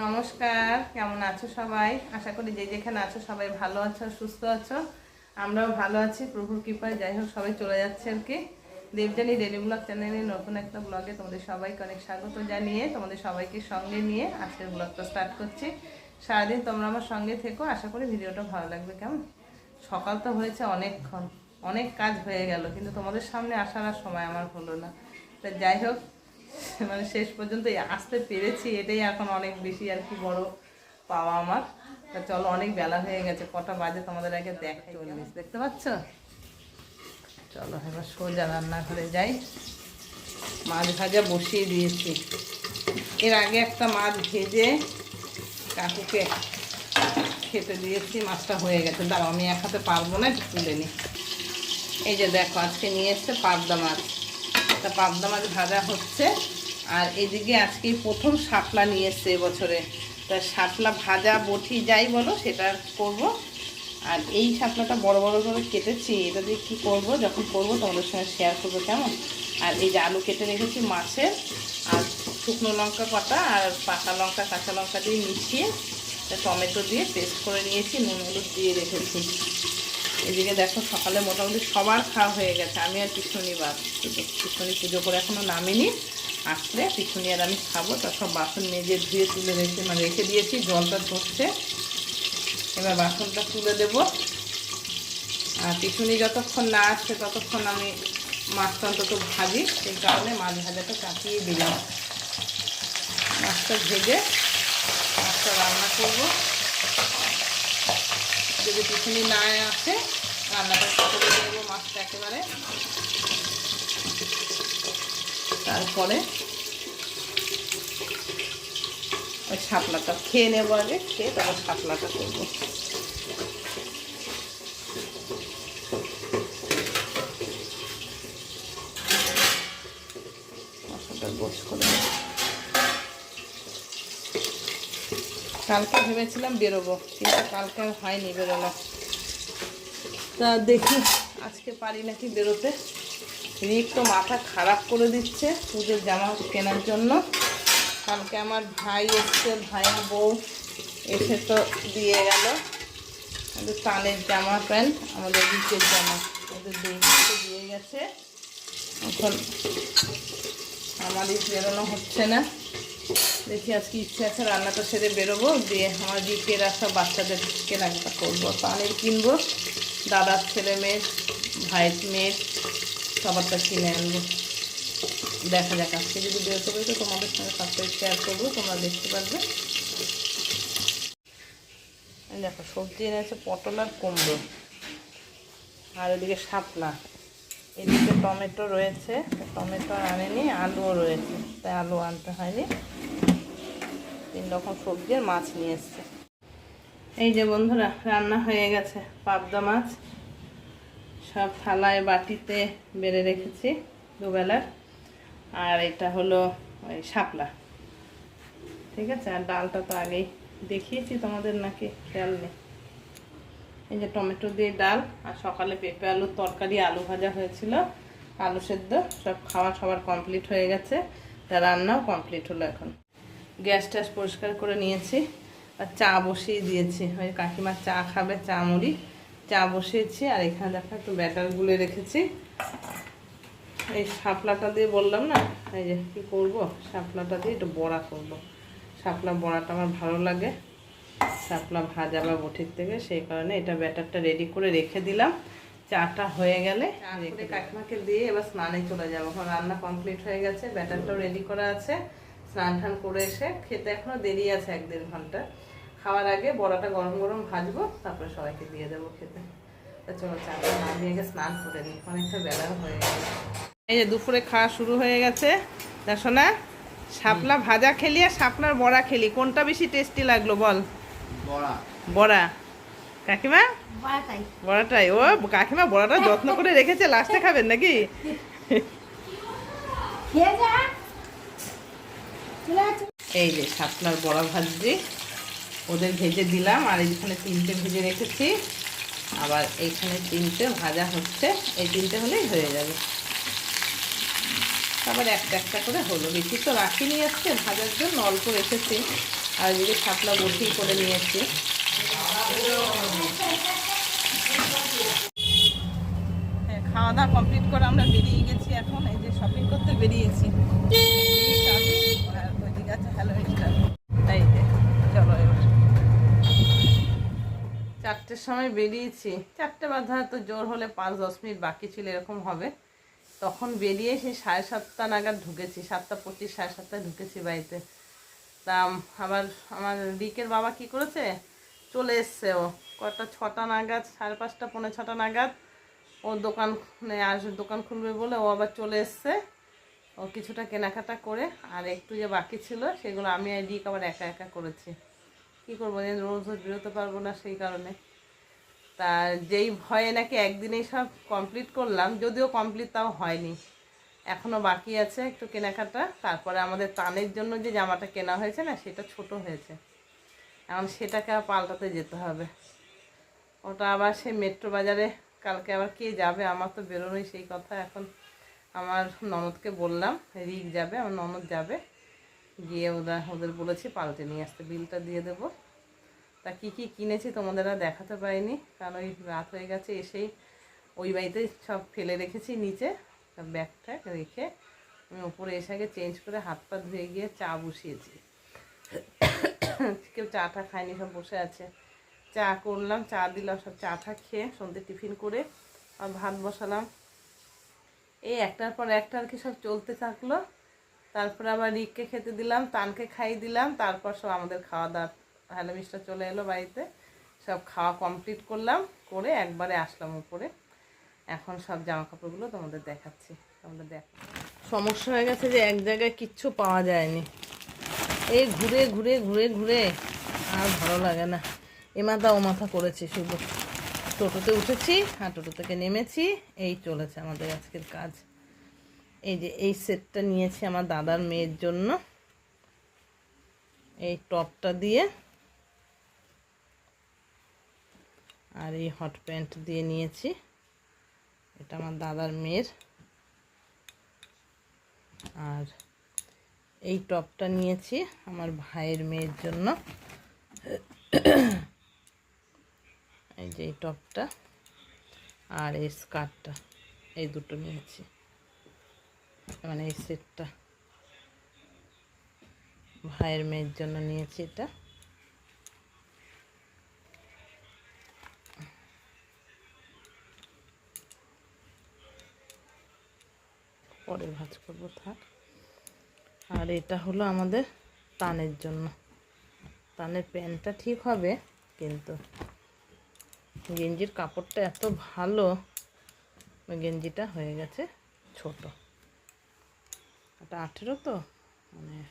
নমস্কার, কেমন আছো সবাই? আশা করি যে যেখানে আছো সবাই ভালো আছো, সুস্থ আছো। আমরাও ভালো আছি, প্রভুর কৃপায়। যাই হোক, সবাই চলে যাচ্ছে আর কি। দেবজানি ডেলি ব্লগ চ্যানেলে নতুন একটা ব্লগে তোমাদের সবাইকে অনেক স্বাগত জানিয়ে, তোমাদের সবাইকে সঙ্গে নিয়ে আজকের ব্লগটা স্টার্ট করছি। সারাদিন তোমরা আমার সঙ্গে থেকো, আশা করি ভিডিওটা ভালো লাগবে। কেমন? সকাল তো হয়েছে অনেকক্ষণ, অনেক কাজ হয়ে গেল, কিন্তু তোমাদের সামনে আসার আর সময় আমার হলো না। তা যাই হোক মানে শেষ পর্যন্ত আসতে পেরেছি, এটাই এখন অনেক বেশি আর কি বড় পাওয়া আমার। তা চলো, অনেক বেলা হয়ে গেছে, কটা বাজে তোমাদের আগে দেখাই চল্লিশ দেখতে পাচ্ছ? চলো, এবার সোজা রান্নাঘরে যাই। মাছ ভাজা বসিয়ে দিয়েছি। এর আগে একটা মাছ ভেজে কাকুকে খেতে দিয়েছি, মাছটা হয়ে গেছে। দাঁড়াও, আমি এক হাতে পারব না, একটু তুলে নিই এই যে দেখো, আজকে নিয়ে এসছে পাবদা মাছ। তা পাবদা মাছ ভাজা হচ্ছে। আর এদিকে আজকে প্রথম শাপলা নিয়ে এসছে এবছরে। তা শাপলা ভাজা বটি যাই বলো, সেটা করব। আর এই শাপলাটা বড় বড় করে কেটেছি, এটা দিয়ে কী করব, যখন করব তোমাদের সঙ্গে শেয়ার করব কেমন? আর এই যে আলু কেটে রেখেছি মাছের, আর শুকনো লঙ্কা পাতা আর পাকা লঙ্কা, কাঁচা লঙ্কা দিয়ে মিশিয়ে টমেটো দিয়ে পেস্ট করে নিয়েছি, নুন হলুদ দিয়ে রেখেছি। এদিকে দেখো সকালে মোটামুটি সবার খাওয়া হয়ে গেছে। আমি আর পিছনি বাদ পিছনি পুজো করে এখনও নামিনি। আসলে পিছনি আর আমি খাব, তা সব বাসন মেজে ধুয়ে তুলে রেখে মানে রেখে দিয়েছি, জলটা ধরছে। এবার বাসনটা তুলে দেব। আর পিছনি যতক্ষণ না আসছে ততক্ষণ আমি মাছটা অন্তত ভাজি, সেই কারণে মাছ ভাজাটা চাপিয়ে দিলাম। মাছটা ভেজে মাছটা রান্না করব। যদি পিছনে না আসে, রান্নাটা করে দেবো মাছটা একেবারে। তারপরে ওই শাপলাটা খেয়ে নেব আগে, খেয়ে তারপর শাপলাটা করব। মশলাটা গোছ করে নেব। কালকে ভেবেছিলাম বেরোবো, কিন্তু কালকে হয়নি বেরোনো। তা দেখি, আজকে পারি নাকি বেরোতে? রিক তো মাথা খারাপ করে দিচ্ছে পুজোর জামা কেনার জন্য। কালকে আমার ভাই এসছে ভাইয়ের বউ এসে তো দিয়ে গেল। আমাদের তানের জামা প্যান্ট, আমাদের রিকের জামা ওদের দুই দিয়ে গেছে। এখন আমারই বেরোনো হচ্ছে না। দেখি আজকে ইচ্ছে আছে রান্নাটা সেরে বেরোবো, দিয়ে আমার যে দিকের সব বাচ্চাদের কেনাকাটা করব। পানির কিনবো, দাদার ছেলে মেয়ের ভাইয়ের মেয়ের সবারটা কিনে আনব। দেখা যাক, আজকে যদি বেরোতে পারি তো তোমাদের সঙ্গে সবটাই শেয়ার করব, তোমরা দেখতে পারবে। দেখো, সবজি এনেছে পটল আর কুমড়ো। আর এদিকে শাপলা। এদিকে টমেটো রয়েছে, টমেটো আনেনি, আলুও রয়েছে, তাই আলু আনতে হয়নি। রকম সবজি আর মাছ নিয়ে এসছে। এই যে বন্ধুরা, রান্না হয়ে গেছে পাবদা মাছ। সব থালায় বাটিতে বেড়ে রেখেছি দুবেলার। আর এটা হলো ওই শাপলা। ঠিক আছে? আর ডালটা তো আগেই দেখিয়েছি তোমাদের নাকি, খেয়াল নেই। এই যে টমেটো দিয়ে ডাল, আর সকালে পেঁপে আলুর তরকারি, আলু ভাজা হয়েছিল, আলু সেদ্ধ, সব খাওয়া সবার কমপ্লিট হয়ে গেছে। তা রান্নাও কমপ্লিট হলো এখন। গ্যাস ট্যাস পরিষ্কার করে নিয়েছি আর চা বসিয়ে দিয়েছি। ওই কাকিমার চা খাবে চা মুড়ি চা বসিয়েছি আর এখানে দেখো একটু ব্যাটার গুলে রেখেছি। এই শাপলাটা দিয়ে বললাম না এই যে কী করব? শাপলাটা দিয়ে একটু বড়া করব। শাপলা বড়াটা আমার ভালো লাগে। শাপলা ভাজা বা বটির থেকে সেই কারণে এটা ব্যাটারটা রেডি করে রেখে দিলাম। চাটা হয়ে গেলে কাকিমাকে দিয়ে এবার স্নানে চলে যাব। এখন রান্না কমপ্লিট হয়ে গেছে ব্যাটারটাও রেডি করা আছে। স্নান টান করে এসে খেতে এখনও দেরি আছে এক দেড় ঘণ্টা। খাওয়ার আগে বড়াটা গরম গরম ভাজবো তারপরে সবাইকে দিয়ে দেবো খেতে। তা চলো চাটা নামিয়ে গিয়ে স্নান করে নিই অনেকটা বেলাও হয়ে গেছে। এই যে দুপুরে খাওয়া শুরু হয়ে গেছে। দেখো না শাপলা ভাজা খেলি আর শাপলার বড়া খেলি কোনটা বেশি টেস্টি লাগল বল? বড়া। বড়া। কাকিমা? বড়াটাই। ও কাকিমা বড়াটা যত্ন করে রেখেছে লাস্টে খাবেন নাকি? এই যে শাপলার বড়া ভাজছি। ওদের ভেজে দিলাম আর এইখানে তিনটে ভেজে রেখেছি আবার এইখানে তিনটে ভাজা হচ্ছে এই তিনটে হলেই হয়ে যাবে। তারপর একটা একটা করে হলো। বেশি তো রাখিনি আজকে ভাজার জন্য অল্প রেখেছি আর এদিকে শাপলা বসেই করে নিয়েছি। হ্যাঁ, খাওয়া দাওয়া কমপ্লিট করে আমরা বেরিয়ে গেছি এখন এই যে শপিং করতে বেরিয়েছি। চারটের সময় বেরিয়েছি। চারটে বাধা তো জোর হলে পাঁচ দশ মিনিট বাকি ছিল, এরকম হবে। তখন বেরিয়ে সেই সাড়ে সাতটা নাগাদ ঢুকেছি, সাতটা পঁচিশ, সাড়ে সাতটায় ঢুকেছি বাড়িতে। তা আবার আমার রিকের বাবা কি করেছে? চলে এসছে ও। কটা ছটা নাগাদ, সাড়ে পাঁচটা, পৌনে ছটা নাগাদ ও দোকান আস দোকান খুলবে বলে ও আবার চলে এসছে। ও কিছুটা কেনাকাটা করে, আর একটু যে বাকি ছিল সেগুলো আমি আর রিক আবার একা একা করেছি। কী করব যে রোজ রোজ বেরোতে পারব না সেই কারণে। তা যেই ভয়ে নাকি একদিনেই সব কমপ্লিট করলাম, যদিও কমপ্লিট তাও হয়নি। এখনও বাকি আছে একটু কেনাকাটা, তারপরে আমাদের তানের জন্য যে জামাটা কেনা হয়েছে না, সেটা ছোট হয়েছে। এখন সেটাকে পাল্টাতে যেতে হবে। ওটা আবার সেই মেট্রো বাজারে, কালকে আবার কে যাবে? আমার তো বেরোনোই সেই কথা এখন। আমার ননদকে বললাম, রিক যাবে, আমার ননদ যাবে। গিয়ে ওরা, ওদের বলেছি পাল্টে নিয়ে আসতে, বিলটা দিয়ে দেবো। তা কী কী কিনেছি তোমাদের আর দেখাতে পারিনি, কারণ ওই রাত হয়ে গেছে, এসেই ওই বাড়িতে সব ফেলে রেখেছি নিচে ব্যাগ ট্যাগ রেখে আমি ওপরে এসে আগে চেঞ্জ করে হাত পা ধুয়ে গিয়ে চা বসিয়েছি। কেউ চাটা খায়নি, সব বসে আছে। চা করলাম, চা দিলাম, সব চাটা খেয়ে সন্ধ্যে টিফিন করে আর ভাত বসালাম। এই একটার পর একটা আর কি সব চলতে থাকল। তারপরে আবার রিককে খেতে দিলাম, তানকে খাইয়ে দিলাম, তারপর সব আমাদের খাওয়া দাওয়া হ্যালো মিস্টার চলে এলো বাড়িতে। সব খাওয়া কমপ্লিট করলাম, করে একবারে আসলাম উপরে। এখন সব জামা কাপড়গুলো তোমাদের দেখাচ্ছি তোমাদের দেখ। সমস্যা হয়ে গেছে যে এক জায়গায় কিচ্ছু পাওয়া যায়নি। এই ঘুরে ঘুরে ঘুরে ঘুরে, আর ভালো লাগে না। এ মাথা, ও মাথা করেছি শুধু। টোটোতে উঠেছি আর টোটো থেকে নেমেছি। এই চলেছে আমাদের আজকের কাজ। এই যে এই সেটটা নিয়েছি আমার দাদার মেয়ের জন্য। এই টপটা দিয়ে আর এই হট প্যান্ট দিয়ে নিয়েছি। এটা আমার দাদার মেয়ের। আর এই টপটা নিয়েছি আমার ভাইয়ের মেয়ের জন্য। এই যে এই টপটা আর এই স্কার্টটা, এই দুটো নিয়েছি। মানে এই সেটটা। ভাইয়ের মেয়ের জন্য নিয়েছি এটা। পরে ভাজ করব, থাক। আর এটা হলো আমাদের তানের জন্য। তানের প্যান্টটা ঠিক হবে, কিন্তু গেঞ্জির কাপড়টা এত ভালো। গেঞ্জিটা হয়ে গেছে ছোট। এটা আঠেরো তো? মানে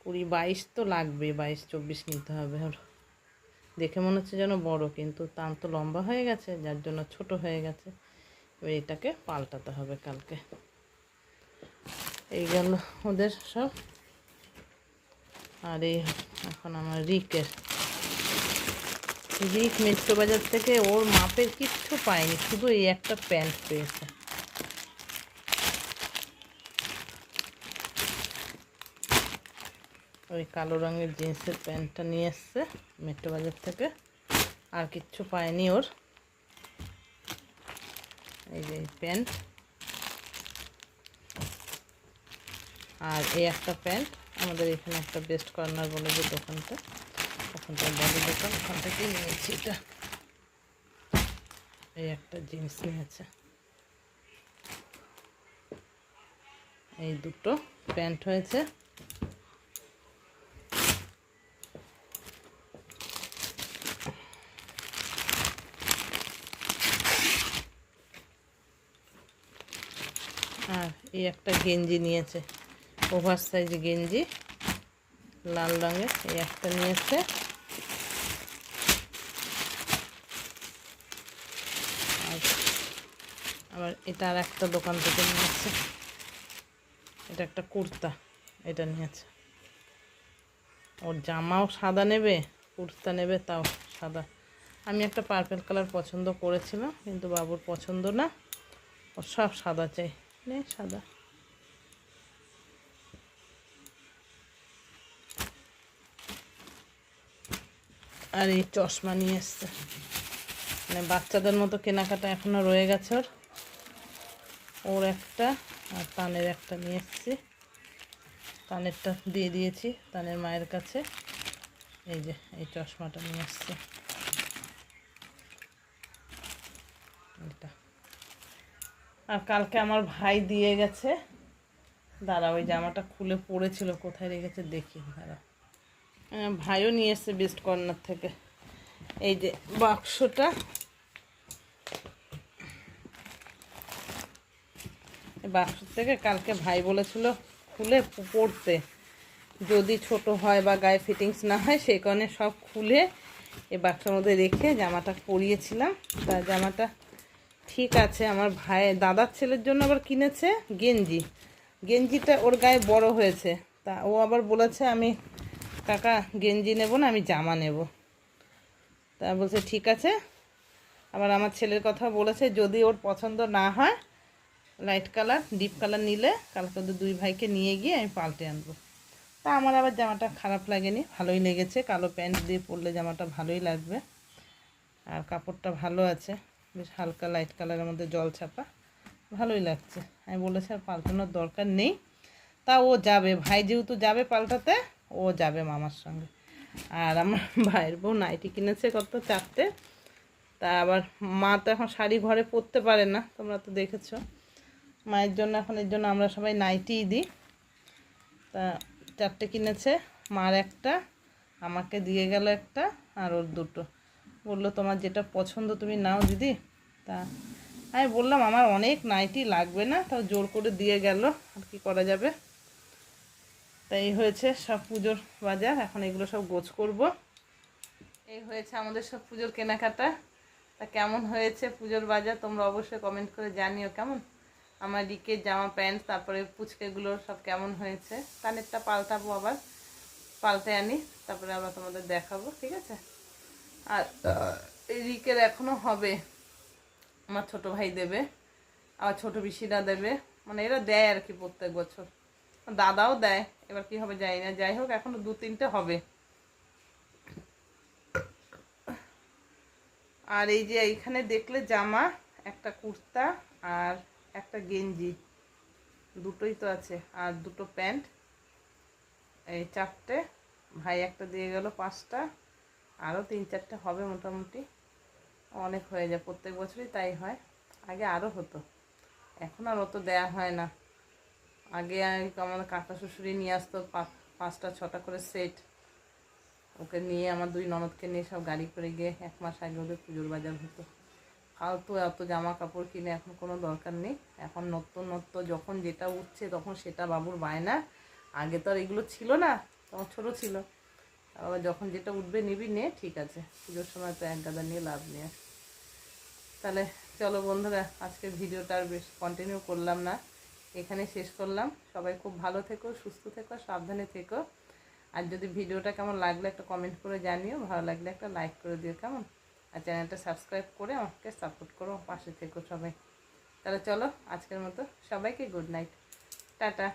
কুড়ি বাইশ তো লাগবে বাইশ চব্বিশ নিতে হবে ওর। দেখে মনে হচ্ছে যেন বড়, কিন্তু তান তো লম্বা হয়ে গেছে, যার জন্য ছোট হয়ে গেছে। এবার এটাকে পাল্টাতে হবে কালকে। এই গেল ওদের সব। আর এই এখন আমার রিকের রিক মেট্রো বাজার থেকে ওর মাপের কিচ্ছু পায়নি শুধু এই একটা প্যান্ট পেয়েছে। ওই কালো রঙের জিন্সের প্যান্টটা নিয়ে এসছে মেট্রো বাজার থেকে, আর কিচ্ছু পায়নি ওর। এই যে প্যান্ট। আর এই একটা প্যান্ট, আমাদের এখানে একটা বেস্ট কর্নার বলে যে দোকানটা। ওখানটা বড় দোকান, ওখান থেকেই নিয়েছি এটা। এই একটা জিন্স নিয়েছে। এই দুটো প্যান্ট হয়েছে। আর এই একটা গেঞ্জি নিয়েছে। ওভার সাইজ গেঞ্জি। লাল রঙের এই একটা নিয়েছে। আবার এটা আর একটা দোকান থেকে নিয়েছে। এটা একটা কুর্তা, এটা নিয়েছে। ওর জামাও সাদা নেবে, কুর্তা নেবে, তাও সাদা। আমি একটা পার্পেল কালার পছন্দ করেছিলাম, কিন্তু বাবুর পছন্দ না। ওর সব সাদা চাই। নে সাদা। আর এই চশমা নিয়ে এসছে। মানে বাচ্চাদের মতো কেনাকাটা এখনও রয়ে গেছে ওর। ওর একটা আর তানের একটা নিয়ে এসছি। তানেরটা দিয়ে দিয়েছি তানের মায়ের কাছে। এই যে, এই চশমাটা নিয়ে এসছে। এটা। আর কালকে আমার ভাই দিয়ে গেছে। দাঁড়া, ওই জামাটা খুলে পড়েছিল, কোথায় রেখেছে দেখি। দাঁড়া। ভাইও নিয়ে এসছে বেস্ট কর্নার থেকে। এই যে বাক্সটা। বাক্স থেকে কালকে ভাই বলেছিল খুলে পড়তে। যদি ছোট হয় বা গায়ে ফিটিংস না হয়, সেই কারণে সব খুলে এই বাক্সের মধ্যে রেখে জামাটা পরিয়েছিলাম। তা জামাটা ঠিক আছে, আমার ভাই, দাদার ছেলের জন্য আবার কিনেছে গেঞ্জি। গেঞ্জিটা ওর গায়ে বড় হয়েছে। তা ও আবার বলেছে, আমি কাকা গেঞ্জি নেব না, আমি জামা নেব। তা বলছে, ঠিক আছে। আবার আমার ছেলের কথা বলেছে, যদি ওর পছন্দ না হয়, লাইট কালার, ডিপ কালার নিলে কালকে ওদের দুই ভাইকে নিয়ে গিয়ে আমি পাল্টে আনব। তা আমার আবার জামাটা খারাপ লাগেনি, ভালোই লেগেছে, কালো প্যান্ট দিয়ে পরলে জামাটা ভালোই লাগবে। আর কাপড়টা ভালো আছে, বেশ হালকা লাইট কালারের মধ্যে জল ছাপা, ভালোই লাগছে। আমি বলেছি, আর পাল্টানোর দরকার নেই। তা ও যাবে, ভাই যেহেতু যাবে পাল্টাতে ও যাবে মামার সঙ্গে। আর আমার ভাইয়ের বউ নাইটি কিনেছে কত চারটে। তা আবার মা তো এখন শাড়ি ঘরে পরতে পারে না, তোমরা তো দেখেছ। মায়ের জন্য এখন এর জন্য আমরা সবাই নাইটিই দিই। তা চারটে কিনেছে, মার একটা, আমাকে দিয়ে গেল একটা, আর ওর দুটো। বলল, তোমার যেটা পছন্দ তুমি নাও দিদি। তা আমি বললাম, আমার অনেক নাইটি লাগবে না। তাও জোর করে দিয়ে গেল, আর কি করা যাবে? তাই হয়েছে সব পুজোর বাজার, এখন এগুলো সব গোছ করব। এই হয়েছে আমাদের সব পুজোর কেনাকাটা। তা কেমন হয়েছে পুজোর বাজার তোমরা অবশ্যই কমেন্ট করে জানিও কেমন? আমার রিকের জামা প্যান্ট, তারপরে পুচকেগুলো সব কেমন হয়েছে? কানেরটা পাল্টাবো আবার, পাল্টে আনি, তারপরে আবার তোমাদের দেখাবো, ঠিক আছে? আর এই রিকের এখনও হবে, আমার ছোট ভাই দেবে আবার ছোট পিসিরা দেবে মানে এরা দেয় আর কি প্রত্যেক বছর। দাদাও দেয়, এবার কি হবে জানি না। যাই হোক, এখনও দু তিনটে হবে। আর এই যে এইখানে দেখলে জামা, একটা কুর্তা আর একটা গেঞ্জি। দুটোই তো আছে, আর দুটো প্যান্ট। এই চারটে, ভাই একটা দিয়ে গেল পাঁচটা আরও তিন চারটে হবে মোটামুটি। অনেক হয়ে যায়, প্রত্যেক বছরই তাই হয়। আগে আরও হতো, এখন আর অত দেয়া হয় না। আগে আমাদের কাকা শ্বশুরি নিয়ে আসতো পাঁচটা, ছটা করে সেট। ওকে নিয়ে আমার দুই ননদকে নিয়ে সব গাড়ি করে গিয়ে এক মাস আগে ওদের পুজোর বাজার হতো। ফালতু এত জামা কাপড় কিনে এখন কোনো দরকার নেই। এখন নতুন নত্য যখন যেটা উঠছে তখন সেটা বাবুর বায়না। আগে তো আর এগুলো ছিল না, তখন ছোটো ছিল। আবার যখন যেটা উঠবে নিবি নে, ঠিক আছে। পুজোর সময় তো এক গাদা নিয়ে লাভ নেই। তাহলে চলো বন্ধুরা আজকে ভিডিওটা আর বেশ কন্টিনিউ করলাম না। এখানে শেষ করলাম। সবাই খুব ভালো থেকো, সুস্থ থেকো, সাবধানে থেকো। আর যদি ভিডিওটা কেমন লাগলে একটা কমেন্ট করে জানিও, ভালো লাগলে একটা লাইক করে দিও কেমন? আর চ্যানেলটা সাবস্ক্রাইব করে আমাকে সাপোর্ট করো, পাশে থেকো সবাই। তাহলে চলো আজকের মতো সবাইকে গুড নাইট টাটা।